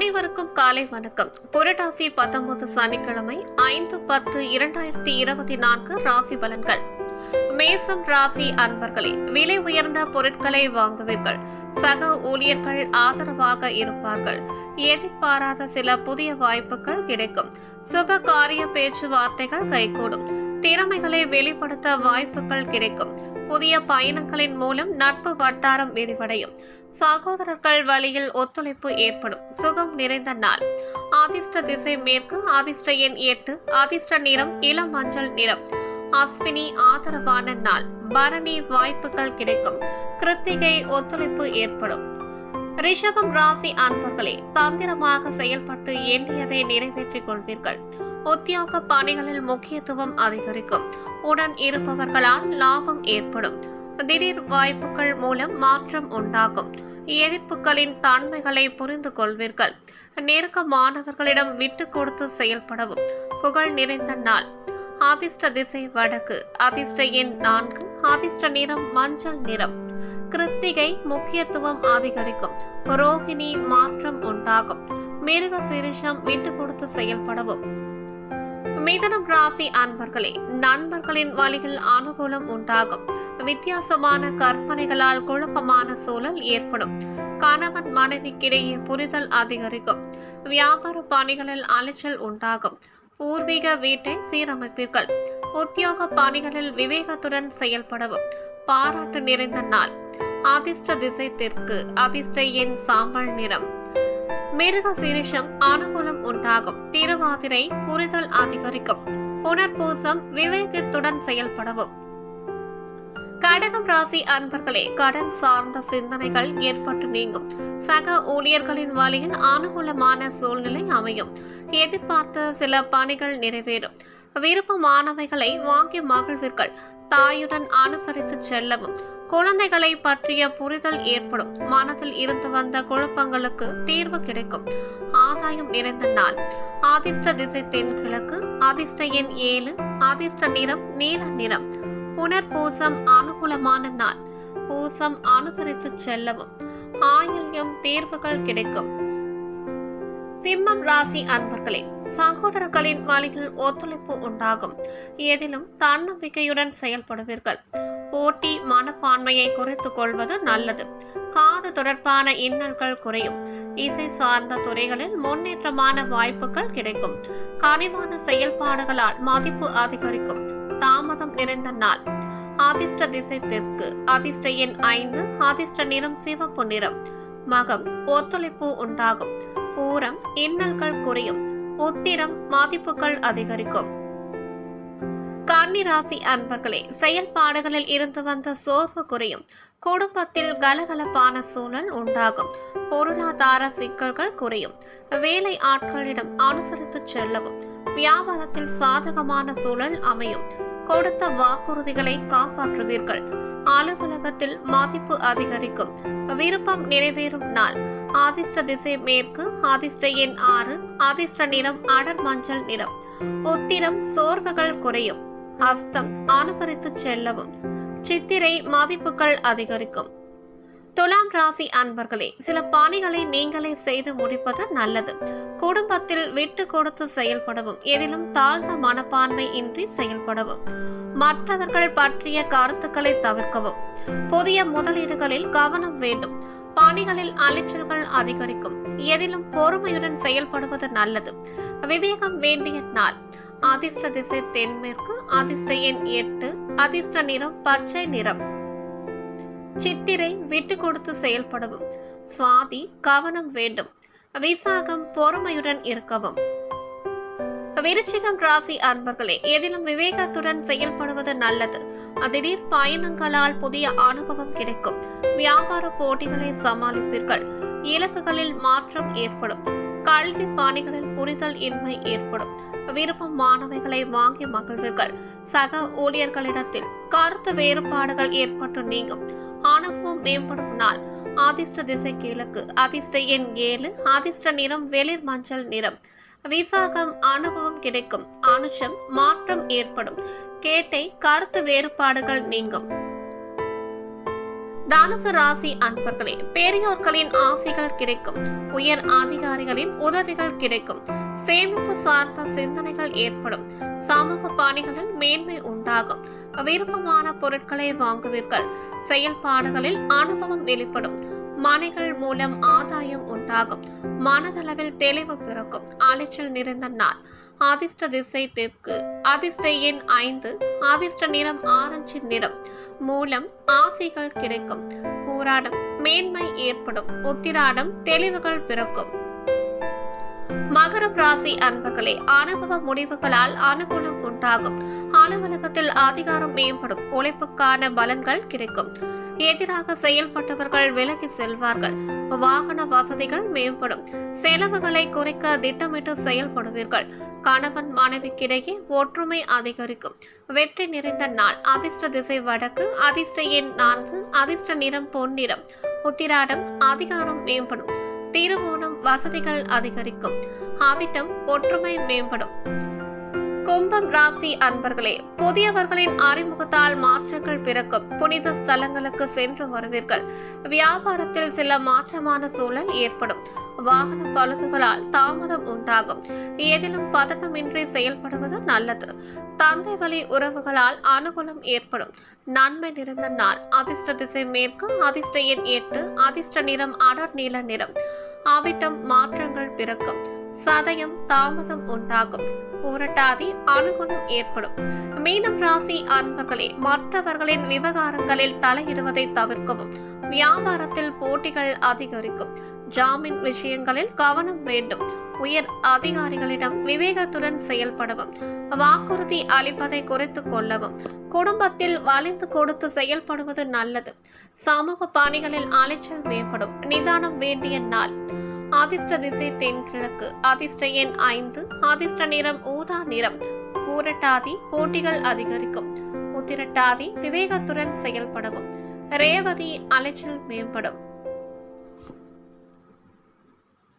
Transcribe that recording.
அனைவருக்கும் காலை வணக்கம். புரட்டாசி பத்தொன்பது சனிக்கிழமை ஐந்து பத்து இரண்டாயிரத்தி இருபத்தி நான்கு ராசி பலன்கள். மேசம் ராசி அன்பர்களே விலை உயர்ந்த பொருட்களை வாங்குவீர்கள். சக ஊழியர்கள் ஆதரவாக இருப்பார்கள். எதிர்பாராத சில புதிய வாய்ப்புகள் கிடைக்கும். சுப காரிய பேச்சுவார்த்தைகள் கைகூடும். திறமைகளை வெளிப்படுத்த வாய்ப்புகள் கிடைக்கும். புதிய பயணங்களின் மூலம் நட்பு வட்டாரம் விரிவடையும். சகோதரர்கள் வழியில் ஒத்துழைப்பு ஏற்படும். சுகம் நிறைந்த நாள். அதிர்ஷ்ட திசை மேற்கு அதிர்ஷ்ட எண் எட்டு அதிர்ஷ்ட நிறம் இளம் மஞ்சள் நிறம். அஸ்வினி ஆதரவான நாள். பரணி வாய்ப்புகள் கிடைக்கும். கிருத்திகை ஒத்துழைப்பு ஏற்படும். ரிஷபம் ராசி அன்பர்களே தந்திரமாக செயல்பட்டு எண்ணியதை நிறைவேற்றிக் கொள்வீர்கள். உத்தியோக பணிகளில் முக்கியத்துவம் அதிகரிக்கும். உடன் இருப்பவர்களால் லாபம் ஏற்படும். திடீர் வாய்ப்புகள் மூலம் மாற்றம் உண்டாகும். எதிர்ப்புகளின் தன்மைகளை புரிந்து கொள்வீர்கள். நெருக்கமானவர்களிடம் விட்டு கொடுத்து செயல்படவும் புகழ் நிறைந்த நாள். அதிர்ஷ்ட திசை வடக்கு. அதிர்ஷ்ட எண் நான்கு அதிர்ஷ்ட நிறம் மஞ்சள் நிறம். கிருத்திகை முக்கியத்துவம் அதிகரிக்கும். ரோகிணி மாற்றம் உண்டாகும். மிருக சிரிஷம் விட்டு கொடுத்து செயல்படவும். மிதனம் ராசி அன்பர்களே நண்பர்களின் வழியில் அனுகூலம் உண்டாகும். வித்தியாசமான கற்பனைகளால் குழப்பமான சூழல் ஏற்படும். கணவன் மனைவிக்கிடையே புரிதல் அதிகரிக்கும். வியாபார பணிகளில் அலைச்சல் உண்டாகும். பூர்வீக வீட்டை சீரமைப்பீர்கள். உத்தியோக பணிகளில் விவேகத்துடன் செயல்படவும். பாராட்டு நிறைந்த நாள். அதிர்ஷ்ட திசை தெற்கு. அதிர்ஷ்ட எண் சாம்பல் நிறம். மிருக சீரிஷம் அனுகூலம் உண்டாகும். திருவாதிரை புரிதல் அதிகரிக்கும். புனர்பூசம் விவேகத்துடன் செயல்படவும். கடகம் ராசி அன்பர்களே கடன் சார்ந்த சிந்தனைகள் ஏற்பட்டு நீங்கும். சக ஊழியர்களின் வழியில் அனுகூலமான சூழ்நிலை அமையும். எதிர்பார்த்த சில பணிகள் நிறைவேறும். விருப்பமானவைகளை வாங்கி மகிழ்வீர்கள். தாயுடன் அனுசரித்து செல்லவும். குழந்தைகளை பற்றிய புரிதல் ஏற்படும். மனதில் இருந்து வந்த குழப்பங்களுக்கு தீர்வு கிடைக்கும். ஆதாயம் நிறைந்த நாள். அதிர்ஷ்ட திசை தென்கிழக்கு அதிர்ஷ்ட எண் ஏழு அதிர்ஷ்ட நிறம் நீல நிறம். புனர்பூசம் அனுகூலமான நாள் பூசம் அனுசரித்து செல்லவும். ஆயுள்யம் தீர்வுகள் கிடைக்கும். சிம்மம் ராசி அன்பர்களே சகோதரர்களின் வழியில் ஒத்துழைப்பு உண்டாகும். எதிலும் தன்னம்பிக்கையுடன் செயல்படுவீர்கள். போட்டி மனப்பான்மையை குறைத்துக் கொள்வது நல்லது. காது தொடர்பான இன்னல்கள் குறையும். இசை சார்ந்த துறைகளில் முன்னேற்றமான வாய்ப்புகள் கிடைக்கும். கனிவான செயல்பாடுகளால் மதிப்பு அதிகரிக்கும். தாமதம் நிறைந்த நாள். ஆதிஷ்ட திசை தெற்கு ஆதிஷ்ட எண் ஐந்து ஆதிஷ்ட நிறம் சிவப்பு நிறம். மகம் ஒத்துழைப்பு உண்டாகும். பூரம் இன்னல்கள் குறையும். உத்திரம் மதிப்புகள் அதிகரிக்கும். கன்னிராசி அன்பர்களே செயல்பாடுகளில் இருந்து வந்த சோர்வு குறையும். குடும்பத்தில் கலகலப்பான சூழல் உண்டாகும். பொருளாதார சிக்கல்கள் குறையும். வேலை ஆட்களிடம் அனுசரித்து செல்லவும். வியாபாரத்தில் சாதகமான சூழல் அமையும். கொடுத்த வாக்குறுதிகளை காப்பாற்றுவீர்கள். அலுவலகத்தில் மதிப்பு அதிகரிக்கும். விருப்பம் நிறைவேறும் நாள். ஆதிஷ்ட திசை மேற்கு ஆதிஷ்ட எண் ஆறு ஆதிஷ்ட நிறம் அடர் மஞ்சள் நிறம். உத்திரம் சோர்வுகள் குறையும். அஸ்தம் அனுசரித்து செல்லவும். சித்திரை மதிப்புகள் அதிகரிக்கும். துலாம் ராசி அன்பர்களே சில பணிகளை நீங்களே செய்து முடிப்பது நல்லது. குடும்பத்தில் விட்டு கொடுத்து செயல்படவும் எதிலும் தாழ்ந்த மனப்பான்மை இன்றி செயல்படவும் மற்றவர்கள் பற்றிய கருத்துக்களை தவிர்க்கவும் புதிய முதலீடுகளில் கவனம் வேண்டும். பணிகளில் அலைச்சல்கள் அதிகரிக்கும் எதிலும் பொறுமையுடன் செயல்படுவது நல்லது. விவேகம் வேண்டிய நாள். அதிர்ஷ்ட திசை தென்மேற்கு அதிர்ஷ்ட எண் எட்டு அதிர்ஷ்ட நிறம் பச்சை நிறம். சித்திரை விட்டு கொடுத்து செயல்படவும். சுவாதி கவனம் வேண்டும். விசாகம் பொறுமையுடன் இருக்கவும். விருச்சிகம் ராசி அன்பர்களே எதிலும் விவேகத்துடன் செயல்படுவது நல்லது. திடீர் பயணங்களால் புதிய அனுபவம் கிடைக்கும். வியாபார போட்டிகளை சமாளிப்பீர்கள். இலக்குகளில் மாற்றம் ஏற்படும். கல்வி பாணிகளில் புரிதல் இன்மை ஏற்படும். விருப்பம் மாணவிகளை வாங்கி மகிழ்வீர்கள். சக ஊழியர்களிடத்தில் கருத்து வேறுபாடுகள் ஏற்பட்டு நீங்கும். அனுபவம் மேம்படும் நாள் ஆதிஷ்ட திசை கிழக்கு அதிர்ஷ்ட எண் ஏழு ஆதிஷ்ட நிறம் வெளிர் மஞ்சள் நிறம். விசாகம் அனுபவம் கிடைக்கும். அனுஷம் மாற்றம் ஏற்படும். கேட்டை கருத்து வேறுபாடுகள் நீங்கும். தனுசு ராசி அன்பர்களே பெரியோர்களின் ஆசைகள் கிடைக்கும். உயர் அதிகாரிகளின் உதவிகள் கிடைக்கும். சேமிப்பு சார்ந்த சிந்தனைகள் ஏற்படும். சமூக பணிகளில் மேன்மை உண்டாகும். விருப்பமான பொருட்களை வாங்குவீர்கள். செயல்பாடுகளில் அனுபவம் வெளிப்படும். மனைகள் மூலம் ஆதாயம் உண்டாகும். மனதளவில் தெளிவு பிறக்கும். அலைச்சல் நிறைந்த நாள். அதிர்ஷ்ட திசை தெற்கு. அதிர்ஷ்ட எண் ஐந்து. அதிர்ஷ்ட நிறம் ஆரஞ்சு நிறம். மூலம் ஆசைகள் கிடைக்கும். போராடம் மேன்மை ஏற்படும். உத்திராடம் தெளிவுகள் பிறக்கும். மகர ராசி அன்பர்களே அனுபவ முடிவுகளால் அனுகூலம் உண்டாகும். அலுவலகத்தில் அதிகாரம் மேம்படும். உழைப்புக்கான பலன்கள் கிடைக்கும். எதிராக செயல்பட்டவர்கள் விலகி செல்வார்கள். வாகன வசதிகள் மேம்படும். செலவுகளை குறைக்க திட்டமிட்டு செயல்படுவீர்கள். கணவன் மனைவிக்கிடையே ஒற்றுமை அதிகரிக்கும். வெற்றி நிறைந்த நாள். அதிர்ஷ்ட திசை வடக்கு அதிர்ஷ்ட எண் நான்கு அதிர்ஷ்ட நிறம் பொன்னிறம். உத்திராடம் அதிகாரம் மேம்படும். திருவோணம் வசதிகள் அதிகரிக்கும். ஆவிட்டம் ஒற்றுமை மேம்படும். கும்பம் ராசி அன்பர்களே புதியவர்களின் அறிமுகத்தால் மாற்றங்கள் பிறக்கும். புனித ஸ்தலங்களுக்கு சென்று வருவீர்கள். வியாபாரத்தில் சில மாற்றமான சூழல் ஏற்படும். வாகன பழுதுகளால் தாமதம் உண்டாகும். எதிலும் பதட்டமின்றி செயல்படுவது நல்லது. தந்தை வழி உறவுகளால் அனுகூலம் ஏற்படும். நன்மை நிறைந்த நாள். அதிர்ஷ்ட திசை மேற்கு அதிர்ஷ்ட எண் எட்டு அதிர்ஷ்ட நிறம் அடர் நீல நிறம். அவிட்டம் மாற்றங்கள் பிறக்கும். சதயம் தாமதம் உண்டாகும். போராட்டாதி அனுகூலம் ஏற்படும். மீனம் ராசி அன்பர்களே மற்றவர்களின் விவகாரங்களில் தலையிடுவதை தவிர்க்கவும். வியாபாரத்தில் போட்டிகள் அதிகரிக்கும். ஜாமீன் விஷயங்களில் கவனம் வேண்டும். உயர் அதிகாரிகளிடம் விவேகத்துடன் செயல்படவும். வாக்குறுதி அளிப்பதை குறைத்துக் கொள்ளவும். குடும்பத்தில் வளைந்து கொடுத்து செயல்படுவது நல்லது. சமூக பணிகளில் அலைச்சல் மேம்படும். நிதானம் வேண்டிய நாள். அதிர்ஷ்ட திசை தென்கிழக்கு அதிர்ஷ்ட எண் ஐந்து அதிர்ஷ்ட நிறம் ஊதா நிறம். பூரட்டாதி போட்டிகள் அதிகரிக்கும். உத்திரட்டாதி விவேகத்துடன் செயல்படவும். ரேவதி அலைச்சல் மேம்படும்.